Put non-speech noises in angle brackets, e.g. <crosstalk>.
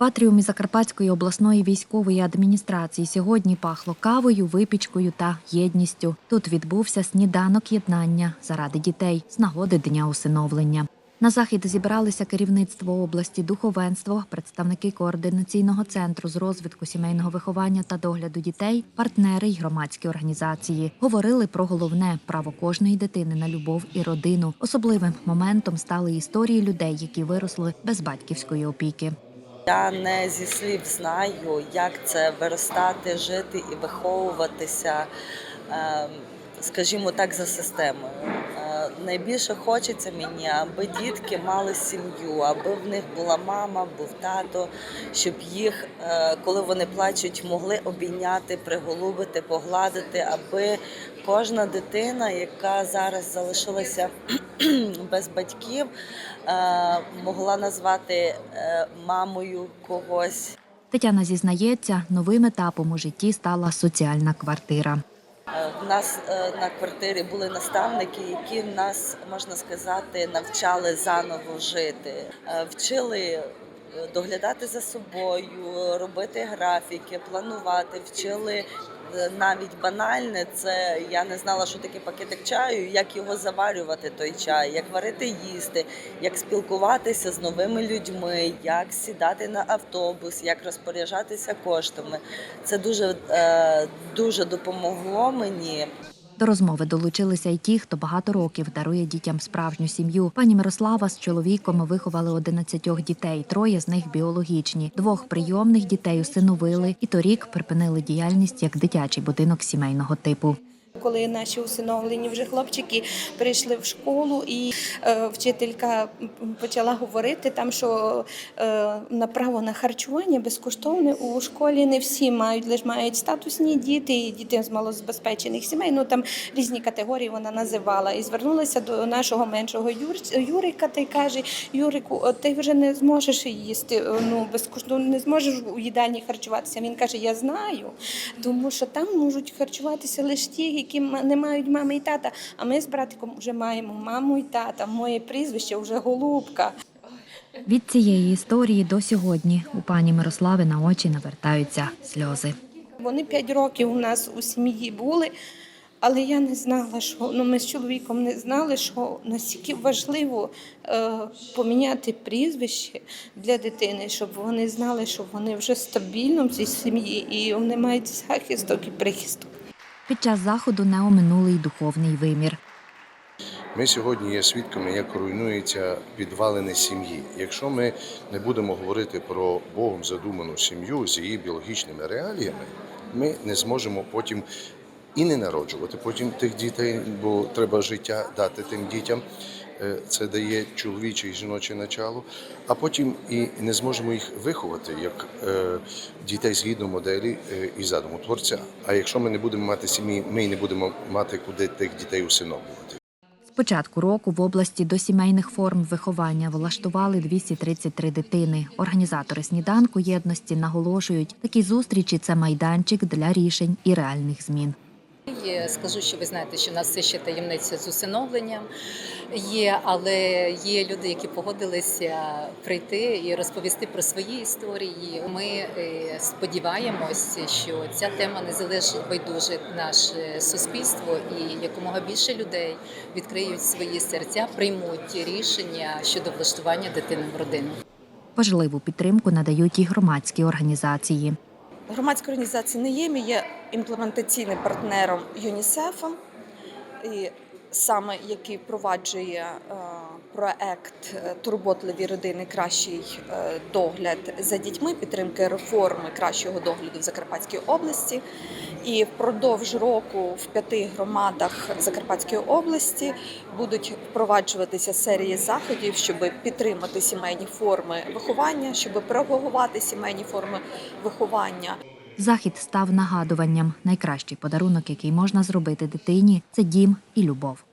В атріумі Закарпатської обласної військової адміністрації сьогодні пахло кавою, випічкою та єдністю. Тут відбувся сніданок єднання заради дітей з нагоди дня усиновлення. На захід зібралися керівництво області, духовенство, представники координаційного центру з розвитку сімейного виховання та догляду дітей, партнери й громадські організації. Говорили про головне право кожної дитини на любов і родину. Особливим моментом стали історії людей, які виросли без батьківської опіки. Я не зі слів знаю, як це виростати, жити і виховуватися, е, скажімо так, за системою. Найбільше хочеться мені, аби дітки мали сім'ю, аби в них була мама, був тато, щоб їх, е, коли вони плачуть, могли обійняти, приголубити, погладити, аби кожна дитина, яка зараз залишилася <clears throat> без батьків, е, могла назвати е, мамою когось. Тетяна зізнається, новим етапом у житті стала соціальна квартира. Е, В нас е, на квартирі були наставники, які нас, можна сказати, навчали заново жити, Е, вчили доглядати за собою, робити графіки, планувати, вчили. Е, Навіть банальне, це я не знала, що таке пакетик чаю, як його заварювати той чай, як варити їсти, як спілкуватися з новими людьми, як сідати на автобус, як розпоряджатися коштами. Це дуже е, дуже допомогло мені. До розмови долучилися й ті, хто багато років дарує дітям справжню сім'ю. Пані Мирослава з чоловіком виховали 11 дітей. Троє з них біологічні. Двох прийомних дітей усиновили і торік припинили діяльність як дитячий будинок сімейного типу. Коли наші усиновлені вже хлопчики прийшли в школу, і е, вчителька почала говорити там, що е, на право на харчування безкоштовне у школі не всі мають, лише мають статусні діти і діти з малозабезпечених сімей. Ну там різні категорії вона називала. І звернулася до нашого меншого Юр, Юрика та й каже: Юрику, ти вже не зможеш їсти. е, Ну безкоштовно не зможеш у їдальні харчуватися. Він каже: Я знаю, тому що там можуть харчуватися лише ті, які не мають мами і тата. А ми з братиком вже маємо маму і тата. Моє прізвище вже голубка. Від цієї історії до сьогодні у пані Мирослави на очі навертаються сльози. Вони п'ять років у нас у сім'ї були, але я не знала, що ну ми з чоловіком не знали, що настільки важливо е, поміняти прізвище для дитини, щоб вони знали, що вони вже стабільно в цій сім'ї і вони мають захисток і прихисток. Під час заходу не оминули й духовний вимір. Ми сьогодні є свідками, як руйнуються підвалини сім'ї. Якщо ми не будемо говорити про Богом задуману сім'ю з її біологічними реаліями, ми не зможемо потім і не народжувати потім тих дітей, бо треба життя дати тим дітям. Е, Це дає чоловіче і жіноче начало, а потім і не зможемо їх виховати як е, дітей згідно моделі е, і задуму творця. А якщо ми не будемо мати сім'ї, ми не будемо мати куди тих дітей усиновлювати. З початку року в області до сімейних форм виховання влаштували 233 дитини. Організатори сніданку єдності наголошують, такі зустрічі це майданчик для рішень і реальних змін. Є, скажу, що ви знаєте, що в нас все ще таємниця з усиновленням є, але є люди, які погодилися прийти і розповісти про свої історії. Ми е, сподіваємось, що ця тема не залишить байдуже наше суспільство, і якомога більше людей відкриють свої серця, приймуть рішення щодо влаштування дитини в родину. Важливу підтримку надають і громадські організації. Громадська організація «Неємі» є імплементаційним партнером ЮНІСЕФа, і саме який впроваджує е, проект е, Турботливі родини, кращий е, догляд за дітьми, підтримки реформи кращого догляду в Закарпатській області. І впродовж року в п'яти громадах Закарпатської області будуть впроваджуватися серії заходів, щоб підтримати сімейні форми виховання, щоб пропагувати сімейні форми виховання. Захід став нагадуванням. Найкращий подарунок, який можна зробити дитині, це дім і любов.